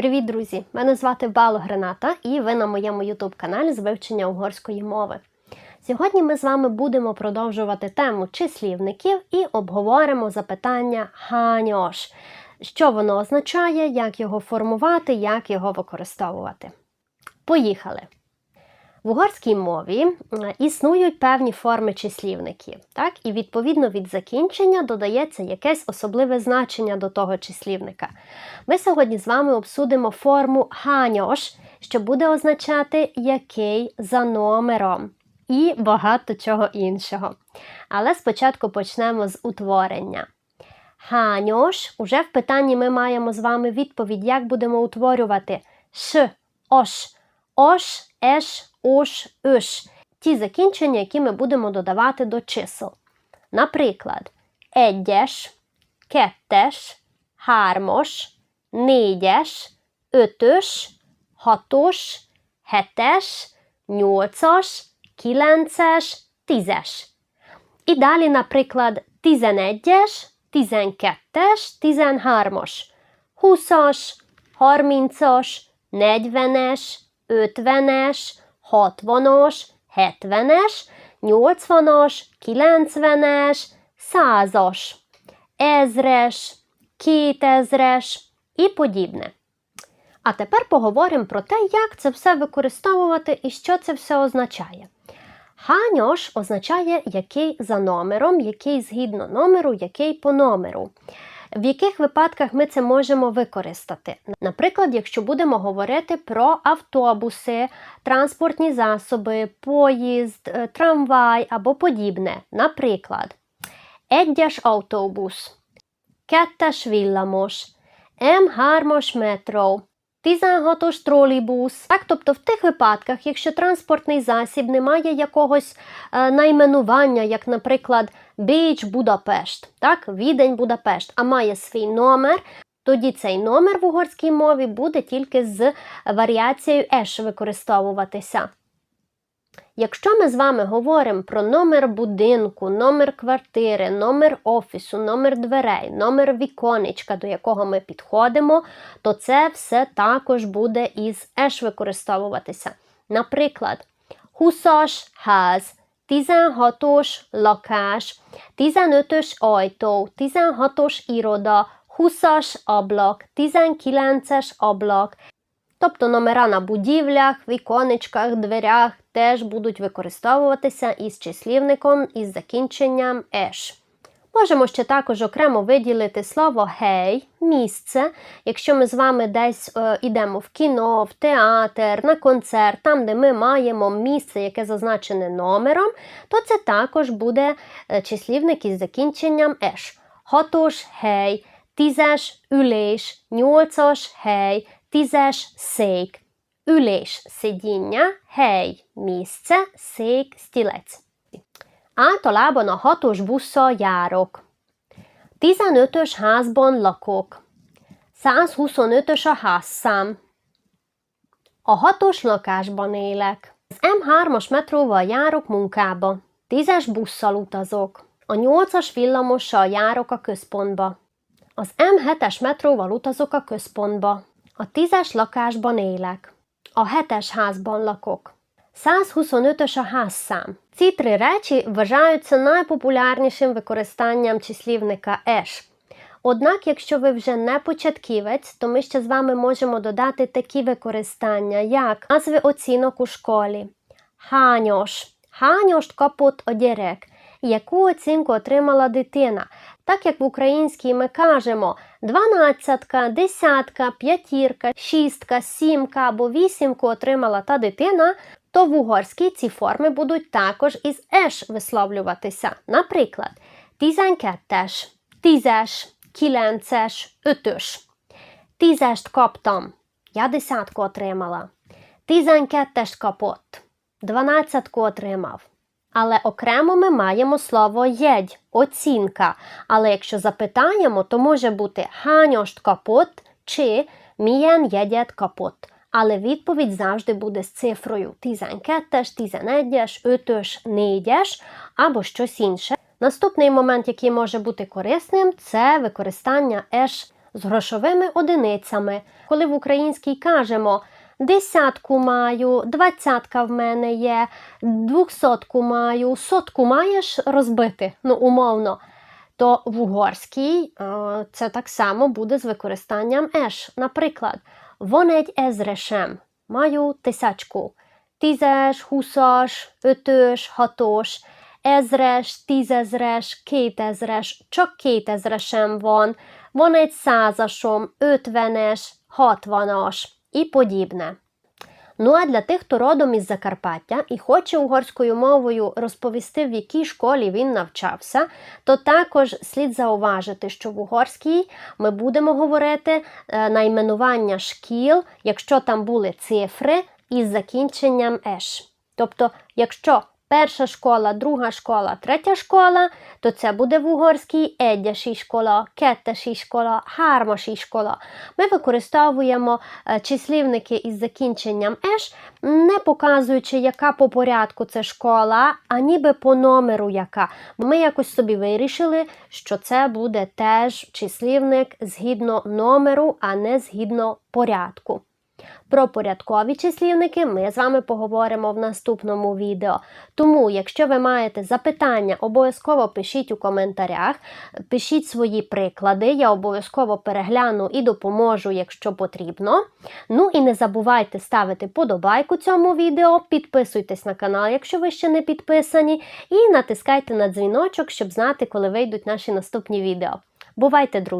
Привіт, друзі! Мене звати Бало Грената, і ви на моєму youtube каналі з вивчення угорської мови. Сьогодні ми з вами будемо продовжувати тему числівників і обговоримо запитання ганьош, що воно означає, як його формувати, як його використовувати. Поїхали! В угорській мові е, існують певні форми числівників, так? і відповідно від закінчення додається якесь особливе значення до того числівника. Ми сьогодні з вами обсудимо форму ганьош, що буде означати який за номером, і багато чого іншого. Але спочатку почнемо з утворення. Ганьош, уже в питанні ми маємо з вами відповідь, як будемо утворювати ш, ош, ош, еш, уш, үш. Ті закінчення, які ми будемо додавати до чисел. Наприклад, egyes, kettes, hármas, négyes, ötös, hatos, hetes, nyolcas, kilences, tízes. І далі, наприклад, 11-es, 12-es, 13-as, 20-as, 30-as, 40-es, 50-es, 60-as, 70-es, 80-as, 90-es, 100-as, ezres, 2000-es і подібне. А тепер поговоримо про те, як це все використовувати і що це все означає. Ганьош означає який за номером, який згідно номеру, який по номеру. В яких випадках ми це можемо використати? Наприклад, якщо будемо говорити про автобуси, транспортні засоби, поїзд, е, трамвай або подібне. Наприклад, egyes autóbusz, kettes villamos, M3-as метро, 16-ос тролейбус. Так, тобто в тих випадках, якщо транспортний засіб не має якогось е, найменування, як, наприклад, Біч Будапешт, так, Відень Будапешт, а має свій номер, тоді цей номер в угорській мові буде тільки з варіацією еш використовуватися. Якщо ми з вами говоримо про номер будинку, номер квартири, номер офісу, номер дверей, номер віконечка, до якого ми підходимо, то це все також буде із еш використовуватися. Наприклад, 20-as ház, 16-os lakás, 15-ös ajtó, 16-os iroda, 20-as ablak, 19-es ablak, Тобто номера на будівлях, віконечках, дверях теж будуть використовуватися із числівником із закінченням еш. Можемо ще також окремо виділити слово гей, місце. Якщо ми з вами десь е, йдемо в кіно, в театр, на концерт, там, де ми маємо місце, яке зазначене номером, то це також буде е, числівник із закінченням еш. Хотош гей, тізеш ülés, nyolcas hely, tízes szék, ülés сидіння, hely місце, szék стілець. Általában a hatos busszal járok. 15-ös házban lakok. 125-ös a házszám. A hatos lakásban élek. Az M3-as metróval járok munkába. 10-es busszal utazok. A 8-as villamossal járok a központba. Az M7-es metróval utazok a központba. A tízes lakásban élek. A hetes házban lakok. 125-ös a házszám. Ці три речі вважаються найпопулярнішим використанням числівника еш. Однак, якщо ви вже не початківець, то ми ще з вами можемо додати такі використання, як назви оцінок у школі. Ханьош. Ханьош капот одірек. Яку оцінку отримала дитина? Так як в українській ми кажемо дванадцятка, десятка, п'ятірка, шістка, сімка або вісімку отримала та дитина, то в угорській ці форми будуть також із еш висловлюватися. Наприклад, тізенькеттеш, тізеш, кіленцеш, ötös. Tízest kaptam. Я десятку отримала. Тізенькеттеш kapott. Дванадцятку отримав. Але окремо ми маємо слово єдь, оцінка. Але якщо запитаємо, то може бути ханьошт капот чи мієн єдєт капот. Але відповідь завжди буде з цифрою 12, 11, 5, 4 або щось інше. Наступний момент, який може бути корисним, це використання еш з грошовими одиницями. Коли в українській кажемо десятку маю, двадцятка в мене є, двохсотку маю, сотку маєш розбити, ну умовно. То в угорській це так само буде з використанням еш. Наприклад, egy ezresem, маю тисячку. Tízes, huszas, ötös, hatos, ezres, tízezres, kétezres, csak kétezresem van, van ötvenes, hatvanas і подібне. Ну а для тих, хто родом із Закарпаття і хоче угорською мовою розповісти, в якій школі він навчався, то також слід зауважити, що в угорській ми будемо говорити е, найменування шкіл, якщо там були цифри із закінченням еш. Тобто, якщо перша школа, друга школа, третя школа, то це буде в угорській едяші школа, кеттеші школа, хармаші школа. Ми використовуємо е, числівники із закінченням еш, не показуючи, яка по порядку це школа, а ніби по номеру яка. Ми якось собі вирішили, що це буде теж числівник згідно номеру, а не згідно порядку. Про порядкові числівники ми з вами поговоримо в наступному відео. Тому, якщо ви маєте запитання, обов'язково пишіть у коментарях, пишіть свої приклади, я обов'язково перегляну і допоможу, якщо потрібно. Ну і не забувайте ставити подобайку цьому відео, підписуйтесь на канал, якщо ви ще не підписані, і натискайте на дзвіночок, щоб знати, коли вийдуть наші наступні відео. Бувайте, друзі!